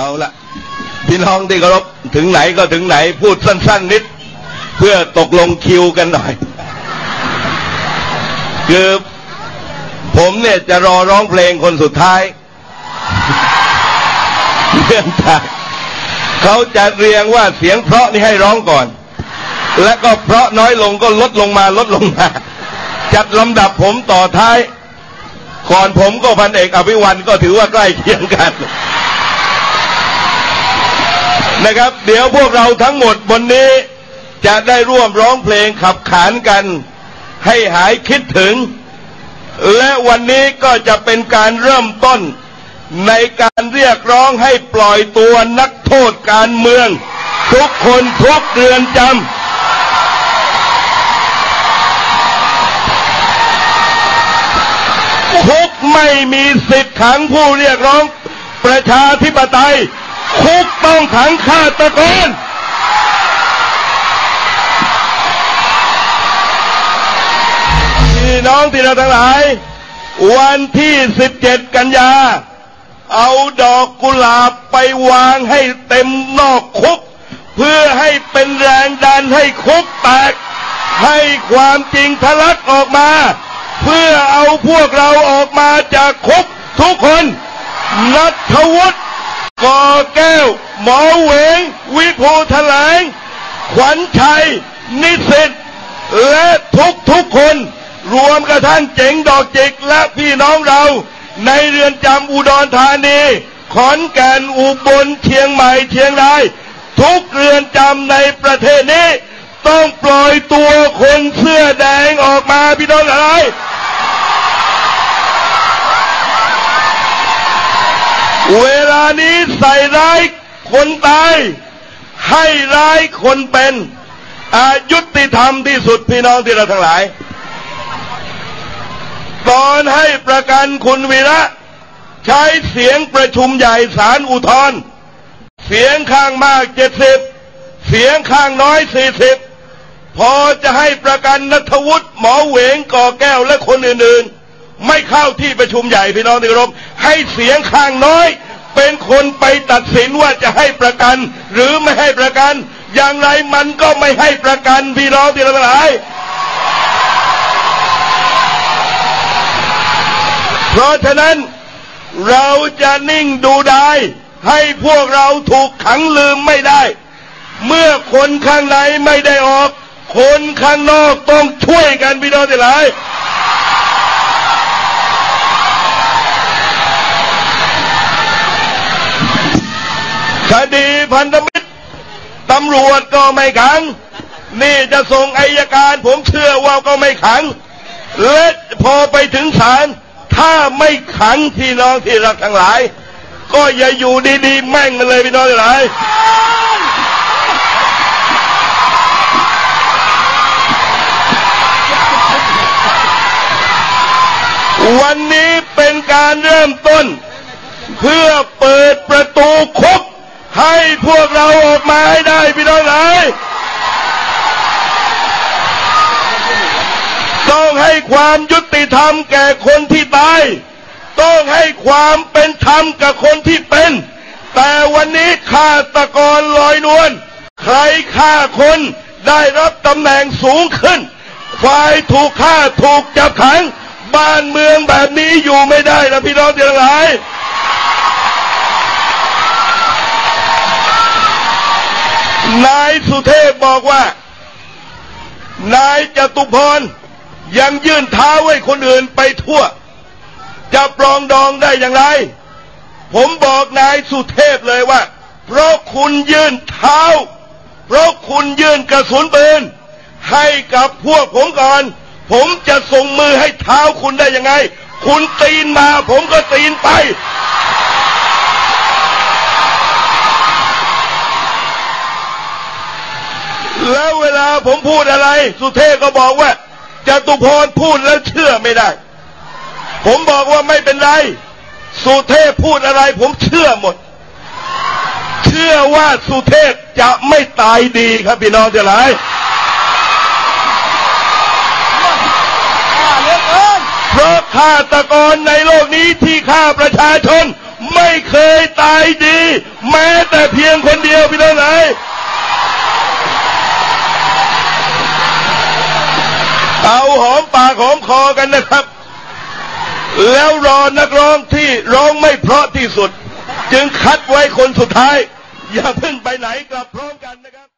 เอาละพี่น้องที่เคารพถึงไหนก็ถึงไหนพูดสั้น ๆ นิด เพื่อตกลงคิวกันหน่อย คือผมเนี่ยจะรอร้องเพลงคนสุดท้ายเนื่องจากเขาจะเรียงว่าเสียงเพราะนี่ให้ร้องก่อน และก็เพราะน้อยลงก็ลดลงมาลดลงมา จัดลำดับผมต่อท้าย ก่อนผมก็พันเอกอภิวันก็ถือว่าใกล้เคียงกัน นะครับ เดี๋ยวพวกเราทั้งหมดบนนี้ จะได้ร่วมร้องเพลงขับขานกัน ให้หายคิดถึง และวันนี้ก็จะเป็นการเริ่มต้น ในการเรียกร้องให้ปล่อยตัวนักโทษการเมือง ทุกคนทุกเรือนจำคุกไม่มีสิทธิ์ขังผู้เรียกร้องประชาธิปไตย คุกต้องขังฆาตกรพี่น้องที่เราทั้งหลาย วันที่ 17 กันยา เอาดอกกุหลาบไปวางให้เต็มนอกคุก เพื่อให้เป็นแรงดันให้คุกแตก ให้ความจริงทะลักออกมา เพื่อเอาพวกเราออกมาจากคุกทุกคนนัทวุฒิ ก่อแก้ว หมอเวง วิภูแถลงขวัญชัย นิสิตและทุกทุกคน รวมกระทั่งเจ๋งดอกจิกและพี่น้องเรา ในเรือนจำอุดรธานี ขอนแก่นอุบลเชียงใหม่เชียงราย ทุกเรือนจำในประเทศนี้ ต้องปล่อยตัวคนเสื้อแดงออกมาพี่น้องอะไร เวลานี้ใส่ร้ายคนตาย ให้ร้ายคนเป็นอายุติธรรมที่สุดพี่น้องที่เราทั้งหลาย ตอนให้ประกันคุณวีระ ใช้เสียงประชุมใหญ่ศาลอุทธรเสียงข้างมากเจ็ดสิบเสียงข้างน้อยสี่สิบพอจะให้ประกันนัทวุฒิหมอเหวงก่อแก้วและคนอื่นๆ ไม่เข้าที่ประชุมใหญ่พี่น้องที่รพให้เสียงข้างน้อย เป็นคนไปตัดสินว่าจะให้ประกัน หรือไม่ให้ประกัน อย่างไรมันก็ไม่ให้ประกันพี่น้องที่เราทั้งหลายเพราะฉะนั้นเราจะนิ่งดูได้ให้พวกเราถูกขังลืมไม่ได้ เมื่อคนข้างในไม่ได้ออก คนข้างนอกต้องช่วยกันพี่น้องทั้งหลาย คดีพันธมิตรตำรวจก็ไม่ขัง นี่จะส่งอายการ ผมเชื่อว่าก็ไม่ขัง และพอไปถึงศาลถ้าไม่ขังพี่น้องที่รักทั้งหลาย ก็อย่าอยู่ดีๆ แม่งกันเลยพี่น้องทั้งหลายวันนี้เป็นการเริ่มต้น เพื่อเปิดประตูคุก ให้พวกเราออกมาให้ได้พี่น้องหลายต้องให้ความยุติธรรมแก่คนที่ตาย ต้องให้ความเป็นธรรมกับคนที่เป็น แต่วันนี้ฆาตกรลอยนวลใครฆ่าคนได้รับตำแหน่งสูงขึ้น ฝ่ายถูกฆ่าถูกจับขัง บ้านเมืองแบบนี้อยู่ไม่ได้นะพี่น้องทั้งหลาย นายสุเทพบอกว่า นายจตุพรยังยื่นเท้าให้คนอื่นไปทั่ว จะปรองดองได้อย่างไร ผมบอกนายสุเทพเลยว่า เพราะคุณยื่นเท้า เพราะคุณยื่นกระสุนปืนให้กับพวกผมก่อน ผมจะส่งมือให้เท้าคุณได้ยังไง คุณตีนมาผมก็ตีนไป แล้วเวลาผมพูดอะไร สุเทพก็บอกว่าจตุพรพูดแล้วเชื่อไม่ได้ ผมบอกว่าไม่เป็นไร สุเทพพูดอะไร ผมเชื่อหมด เชื่อว่าสุเทพจะไม่ตายดีครับพี่น้องทั้งหลายเพราะฆาตกรในโลกนี้ที่ฆ่าประชาชน ไม่เคยตายดี แม้แต่เพียงคนเดียวพี่น้องไหน เอาหอมปากหอมคอกันนะครับ แล้วรอนักร้องที่ร้องไม่เพราะที่สุด จึงคัดไว้คนสุดท้าย อย่าเพิ่งไปไหนกลับพร้อมกันนะครับ